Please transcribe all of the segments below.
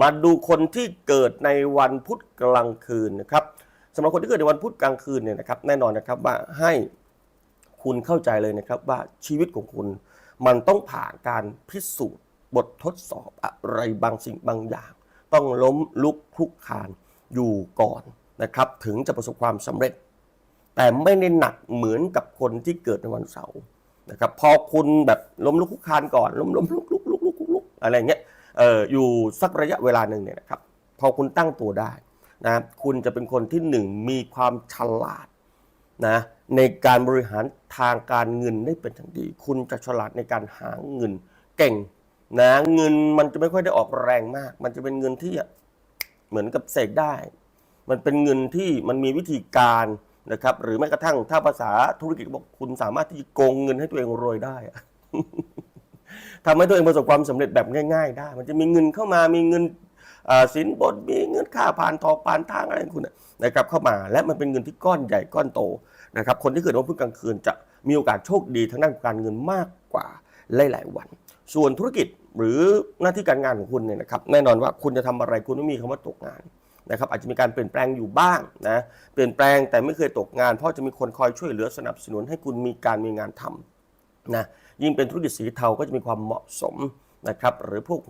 มาดูคนที่เกิดในวันพุธกลางคืนนะครับสำหรับคนที่เกิดในวันพุธกลางคืนเนี่ยนะครับแน่นอนนะครับว่าให้คุณเข้าใจเลยนะครับว่าชีวิตของคุณ มันต้องผ่านการพิสูจน์บททดสอบอะไรบางสิ่งบางอย่าง ต้องล้มลุกคลุกคานอยู่ก่อนนะครับถึงจะประสบความสำเร็จ แต่ไม่ได้หนักเหมือนกับคนที่เกิดในวันเสาร์นะครับพอคุณแบบล้มลุกคลุกคานก่อนล้มล้มลุกลุกลุกลุกลุกลุกอะไรเงี้ย อออยู่สักระยะเวลาหนึ่งเนี่ยนะครับพอคุณตั้งตัวได้นะคุณจะเป็นคนที่หนึ่งมีความฉลาดนะในการบริหารทางการเงินได้เป็นอย่างดี คุณจะฉลาดในการหาเงินเก่งนะเงินมันจะไม่ค่อยได้ออกแรงมาก มันจะเป็นเงินที่เหมือนกับเสกได้ มันเป็นเงินที่มันมีวิธีการนะครับ หรือแม้กระทั่งถ้าภาษาธุรกิจบอกคุณสามารถที่โกงเงินให้ตัวเองรวยได้อะ ทำให้ตัวเองประสบความสำเร็จแบบง่าย ๆ ได้ มันจะมีเงินเข้ามามีเงินสินบนมีเงินค่าผ่านทองผ่านทางอะไรของคุณนะครับเข้ามาและมันเป็นเงินที่ก้อนใหญ่ก้อนโตนะครับคนที่เกิดวันพุธกลางคืนจะมีโอกาสโชคดีทางด้านการเงินมากกว่าหลายๆวัน ส่วนธุรกิจหรือหน้าที่การงานของคุณเนี่ยนะครับแน่นอนว่าคุณจะทำอะไรคุณไม่มีคำว่าตกงานนะครับอาจจะมีการเปลี่ยนแปลงอยู่บ้างนะเปลี่ยนแปลงแต่ไม่เคยตกงาน เพราะจะมีคนคอยช่วยเหลือสนับสนุนให้คุณมีการมีงานทำ นะยิ่งเป็นธุรกิจสีเทาก็จะมีความเหมาะสมนะครับหรือพวก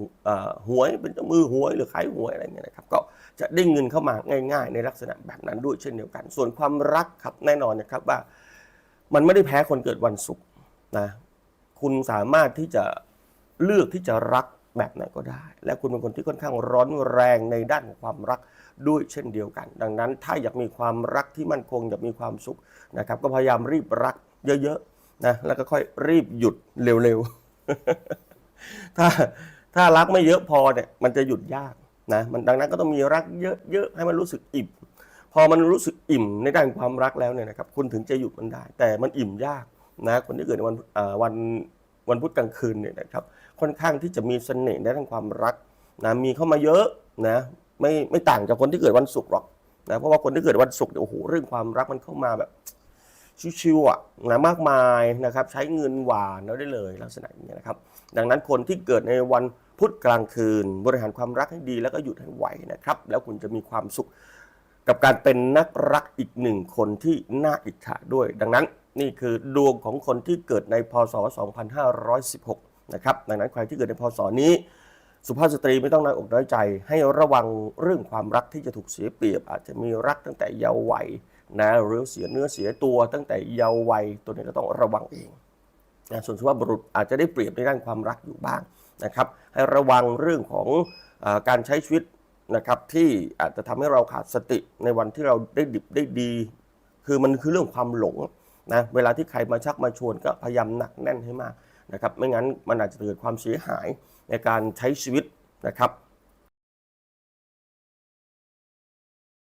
หวยเป็นเจ้ามือหวยหรือขายหวยอะไรเงี้ยนะครับก็จะได้เงินเข้ามาง่าย ๆ ในลักษณะแบบนั้นด้วยเช่นเดียวกัน ส่วนความรักครับแน่นอนนะครับว่ามันไม่ได้แพ้คนเกิดวันศุกร์นะคุณสามารถที่จะเลือกที่จะรักแบบไหนก็ได้ และคุณเป็นคนที่ค่อนข้างร้อนแรงในด้านของความรักด้วยเช่นเดียวกัน ดังนั้นถ้าอยากมีความรักที่มั่นคงอยากมีความสุขนะครับก็พยายามรีบรักเยอะๆ นะแล้วก็ค่อยรีบหยุดเร็วๆ ถ้าถ้ารักไม่เยอะพอเนี่ยมันจะหยุดยากนะมันดังนั้นก็ต้องมีรักเยอะๆให้มันรู้สึกอิ่ม พอมันรู้สึกอิ่มในด้านความรักแล้วเนี่ยนะครับคุณถึงจะหยุดมันได้ แต่มันอิ่มยากนะคนที่เกิดในวันวันวันพุธกลางคืนเนี่ยนะครับค่อนข้างที่จะมีเสน่ห์ในด้านความรักนะมีเข้ามาเยอะนะไม่ไม่ต่างจากคนที่เกิดวันศุกร์หรอกนะเพราะว่าคนที่เกิดวันศุกร์เนี่ยโอ้โหเรื่องความรักมันเข้ามาแบบ ชิวๆอะนะมากมายนะครับใช้เงินหวานแล้วได้เลยลักษณะอย่างนี้นะครับ ดังนั้นคนที่เกิดในวันพุธกลางคืน บริหารความรักให้ดีแล้วก็หยุดให้ไหวนะครับ แล้วคุณจะมีความสุขกับการเป็นนักรักอีกหนึ่งคนที่น่าอิจฉาด้วย ดังนั้นนี่คือดวงของคนที่เกิดในพศ 2516 นะครับ ดังนั้นใครที่เกิดในพศนี้ สุภาพสตรีไม่ต้องน้อยอกน้อยใจ ให้ระวังเรื่องความรักที่จะถูกเสียเปรียบ อาจจะมีรักตั้งแต่เยาว์วัย นะหรือเสียเนื้อเสียตัวตั้งแต่เยาว์วัยตัวนี้ก็ต้องระวังเองนะส่วนสุภาพบุรุษอาจจะได้เปรียบในด้านความรักอยู่บ้างนะครับ ให้ระวังเรื่องของอการใช้ชีวิตนะครับที่อาจจะทำให้เราขาดสติในวันที่เราได้ดิบได้ดี คือมันคือเรื่องความหลงนะเวลาที่ใครมาชักมาชวนก็พยายามหนักแน่นให้มากนะครับไม่งั้นมันอาจจะเกิดความเสียหายในการใช้ชีวิตนะครับ